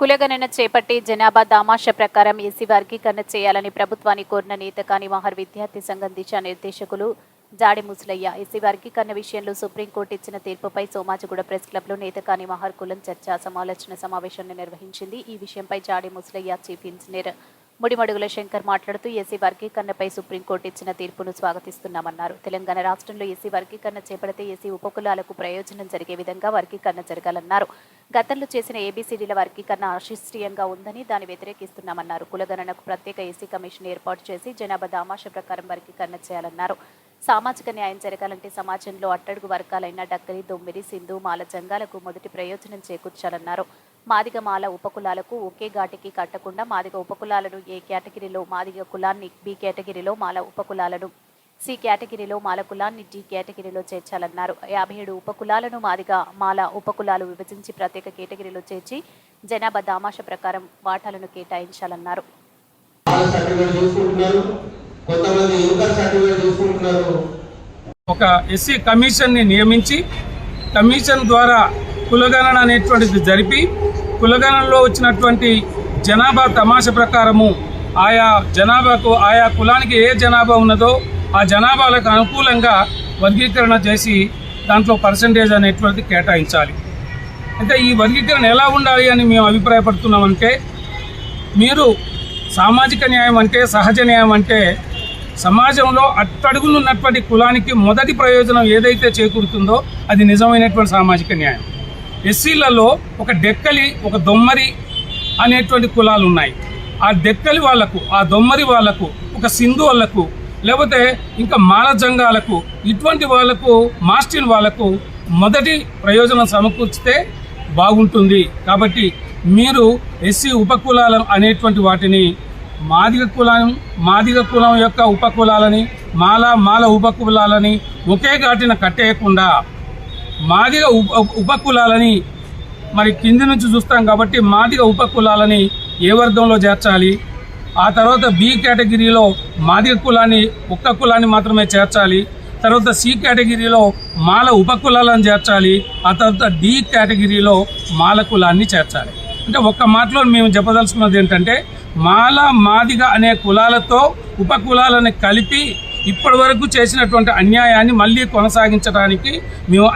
కులగణన చేపట్టి జనాభా దామాష ప్రకారం ఎస్సీ వర్గీకరణ చేయాలని ప్రభుత్వాన్ని కోరిన నేతకాని మహర్ విద్యార్థి సంఘం దిశా నిర్దేశకులు జాడి ముసలయ్య. ఎస్సీ వర్గీకరణ విషయంలో సుప్రీంకోర్టు ఇచ్చిన తీర్పుపై సోమాజిగూడ ప్రెస్ క్లబ్లో నేత కాని మహర్ కులం చర్చ సమాలోచన సమావేశాన్ని నిర్వహించింది. ఈ విషయంపై జాడి ముసలయ్య చీఫ్ ఇంజనీర్ ముడిమడుగుల శంకర్ మాట్లాడుతూ ఎస్సీ వర్గీకరణపై సుప్రీంకోర్టు ఇచ్చిన తీర్పును స్వాగతిస్తున్నామన్నారు. తెలంగాణ రాష్ట్రంలో ఎస్సీ వర్గీకరణ చేపడితే ఎస్సీ ఉపకులాలకు ప్రయోజనం జరిగే విధంగా వర్గీకరణ జరగాలన్నారు. గతంలో చేసిన ఏబీసీడీల వర్గీకరణ అశిష్టీయంగా ఉందని దాన్ని వ్యతిరేకిస్తున్నామన్నారు. కులగణనకు ప్రత్యేక ఏసీ కమిషన్ ఏర్పాటు చేసి జనాభా దామాష ప్రకారం వర్గీకరణ చేయాలన్నారు. సామాజిక న్యాయం జరగాలంటే సమాజంలో అట్టడుగు వర్గాలైన డక్కరి దొమ్మిరి సింధు మాల జంగాలకు మొదటి ప్రయోజనం చేకూర్చాలన్నారు. మాదిగ మాల ఉపకులాలకు ఒకే ఘాటికి కట్టకుండా మాదిగ ఉపకులాలను ఏ కేటగిరీలో మాదిగ కులాన్ని బి కేటగిరీలో మాల ఉపకులాలను సి కేటగిరీలో మాల కులాన్ని డి కేటగిరీలో చేర్చాలన్నారు. యాభై ఏడు ఉపకులాలను మాదిగా మాల ఉపకులాలు విభజించి ప్రత్యేక కేటగిరీలో చేర్చి జనాభా దామాష ప్రకారం వాటాలను కేటాయించాలన్నారు. ఒక ఎస్సీ కమిషన్ని నియమించి కమిషన్ ద్వారా కులగణన అనేటువంటిది జరిపి కులగణనలో వచ్చినటువంటి జనాభా తమాష ప్రకారము ఆయా జనాభాకు ఆయా కులానికి ఏ జనాభా ఉన్నదో ఆ జనాభాలకు అనుకూలంగా వర్గీకరణ చేసి దాంట్లో పర్సంటేజ్ అనేటువంటిది కేటాయించాలి. అయితే ఈ వర్గీకరణ ఎలా ఉండాలి అని మేము అభిప్రాయపడుతున్నామంటే మీరు సామాజిక న్యాయం అంటే సహజ న్యాయం అంటే సమాజంలో అట్టడుగునున్నటువంటి కులానికి మొదటి ప్రయోజనం ఏదైతే చేకూరుతుందో అది నిజమైనటువంటి సామాజిక న్యాయం. ఎస్సీలలో ఒక డెక్కలి ఒక దొమ్మరి అనేటువంటి కులాలు ఉన్నాయి ఆ డెక్కలి వాళ్ళకు ఆ దొమ్మరి వాళ్ళకు ఒక సింధు వాళ్ళకు లేకపోతే ఇంకా మాల జంగాలకు ఇటువంటి వాళ్ళకు మాస్టిన్ వాళ్ళకు మొదటి ప్రయోజనం సమకూర్చితే బాగుంటుంది. కాబట్టి మీరు ఎస్సీ ఉపకులాలను అనేటువంటి వాటిని మాదిగ కులం మాదిగ కులం యొక్క ఉపకులాలని మాల మాల ఉపకులాలని ఒకే ఘాటిన కట్టేయకుండా మాదిగ ఉప ఉపకులాలని మరి కింది నుంచి చూస్తాం కాబట్టి మాదిగ ఉపకులాలని ఏ వర్గంలో చేర్చాలి? ఆ తర్వాత బి కేటగిరీలో మాదిగ కులాన్ని ఒక్క కులాన్ని మాత్రమే చేర్చాలి. తర్వాత సి కేటగిరీలో మాల ఉపకులాలను చేర్చాలి. ఆ తర్వాత డి కేటగిరీలో మాల కులాన్ని చేర్చాలి. అంటే ఒక్క మాటలో మేము చెప్పదలుచుకున్నది ఏంటంటే మాల మాదిగ అనే కులాలతో ఉపకులాలను కలిపి ఇప్పటి వరకు చేసినటువంటి అన్యాయాన్ని మళ్ళీ కొనసాగించడానికి మేము